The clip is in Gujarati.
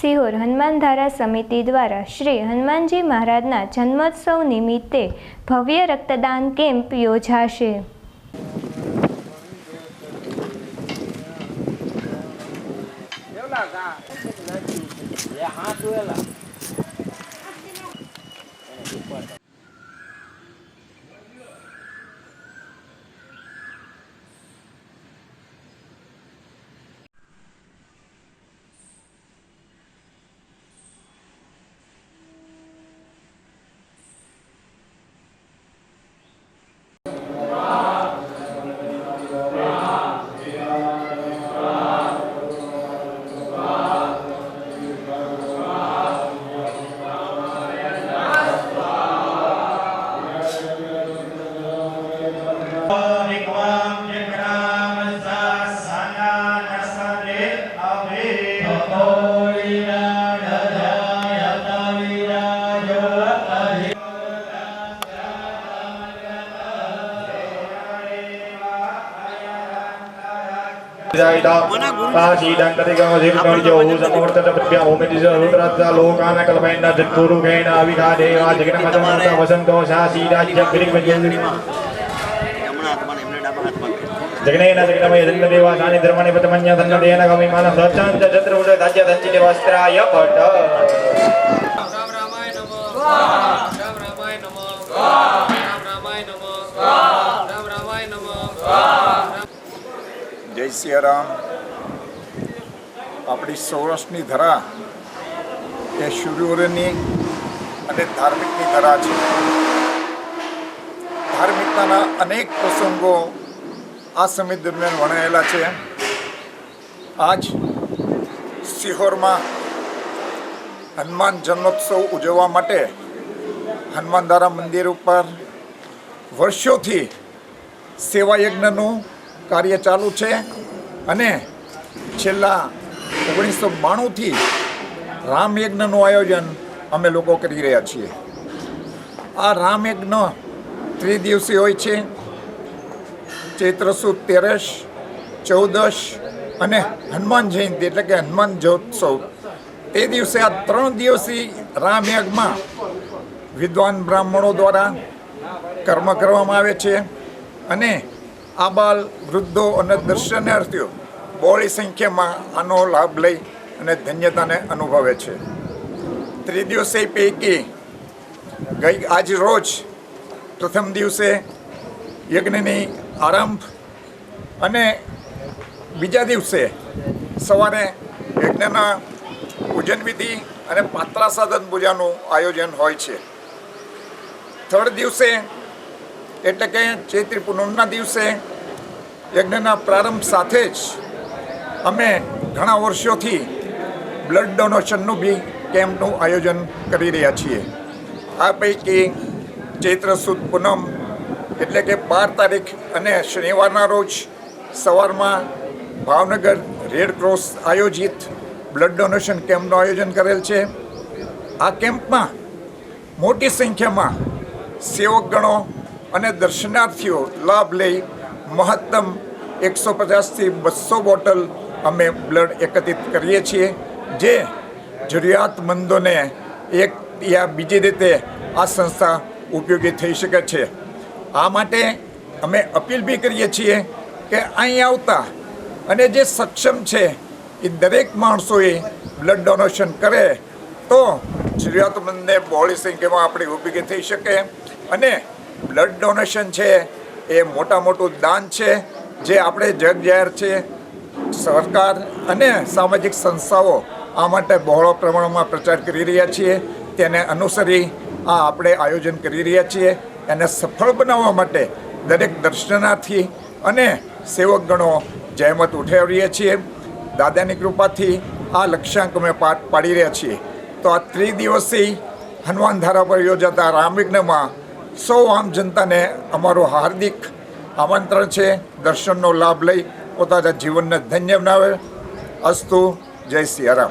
સિહોર હનુમાનધારા સમિતિ દ્વારા શ્રી હનુમાનજી મહારાજના જન્મોત્સવ નિમિત્તે ભવ્ય રક્તદાન કેમ્પ યોજાશે. Vikvam ಜಗನೇನ ಜಗನಮಯ ಧನ್ಯದೇವ ನಾನಿ ಧರ್ಮಣಿ ಪತಮನ್ಯ ಧನ್ಯದೇನ ಗಮಿಮಾನ ಸಚಾಂತ ಚಂದ್ರ ಉಡ ಧಾಜ್ಯ ಧಂಚಿ ದೇವಾಸ್ತ್ರಾಯ ಪಟ ರಾಮ ರಾಮಾಯ ನಮೋ જય સિયારામ. આપણી સૌરાષ્ટ્રની ધરા એ સૂર્યોદયની અને ધાર્મિકની ધરા છે. ધાર્મિકતાના અનેક પ્રસંગો આ સમય દરમિયાન વણાયેલા છે. આજ સિહોરમાં હનુમાન જન્મોત્સવ ઉજવવા માટે હનુમાનદારા મંદિર ઉપર વર્ષોથી સેવાયજ્ઞનું કાર્ય ચાલુ છે. અને છેલ્લા ઓગણીસો બાણુંથી રામયજ્ઞનું આયોજન અમે લોકો કરી રહ્યા છીએ. આ રામયજ્ઞ ત્રિદિવસીય હોય છે. ચૈત્ર સુદ તેરસ ચૌદશ અને હનુમાન જયંતિ એટલે કે હનુમાન જયોત્સવ. તે દિવસે આ ત્રણ દિવસી રામયજ્ઞમાં વિદ્વાન બ્રાહ્મણો દ્વારા કર્મ કરવામાં આવે છે અને આબાલ વૃદ્ધો અને દર્શનાર્થીઓ બહોળી સંખ્યામાં આનો લાભ લઈ અને ધન્યતાને અનુભવે છે. ત્રિદિવસે પૈકી ગઈ આજ રોજ પ્રથમ દિવસે યજ્ઞની આરંભ અને બીજા દિવસે સવારે યજ્ઞના પૂજન વિધિ અને પાત્રા સાધન પૂજાનું આયોજન હોય છે. થર્ડ દિવસે એટલે કે ચૈત્રી પૂનમના દિવસે યજ્ઞના પ્રારંભ સાથે જ અમે ઘણા વર્ષોથી બ્લડ ડોનેશનનું બી કેમ્પનું આયોજન કરી રહ્યા છીએ. આ પૈકી ચૈત્ર સુદ પૂનમ એટલે કે બાર તારીખ અને શનિવારના રોજ સવારમાં ભાવનગર રેડ ક્રોસ આયોજિત બ્લડ ડોનેશન કેમ્પનું આયોજન કરેલ છે. આ કેમ્પમાં મોટી સંખ્યામાં સેવકગણો અને દર્શનાર્થીઓ લાભ લઈ મહત્તમ એકસો પચાસથી બસો બોટલ અમે બ્લડ એકત્રિત કરીએ છીએ. જે જરૂરિયાતમંદોને એક યા બીજી રીતે આ સંસ્થા ઉપયોગી થઈ શકે છે. આ માટે અમે અપીલ બી કરીએ છીએ કે અહીં આવતા અને જે સક્ષમ છે એ દરેક માણસોએ બ્લડ ડોનેશન કરે તો જરૂરિયાતમંદને બહોળી સંખ્યામાં આપણી ઉપયોગી થઈ શકે અને બ્લડ ડોનેશન છે, એ મોટા મોટું દાન છે, જે આપણે જગ જાહેર છે, સરકાર અને સામાજિક સંસ્થાઓ આ માટે બહોળો પ્રમાણમાં પ્રચાર કરી રહ્યા છીએ. તેને અનુસરી આ આપણે આયોજન કરી રહ્યા છીએ. એને સફળ બનાવવા માટે દરેક દર્શનાર્થી અને સેવકગણો જહેમત ઉઠાવી રહ્યા છીએ. દાદાની કૃપાથી આ લક્ષ્યાંક અમે પાડી રહ્યા છીએ. તો આ ત્રિદિવસીય હનુમાન ધારા પર યોજાતા રામયજ્ઞમાં સૌ આમ જનતાને અમારું હાર્દિક આમંત્રણ છે. દર્શનનો લાભ લઈ પોતાના જીવનને ધન્ય બનાવે. અસ્તુ, જય સિયારામ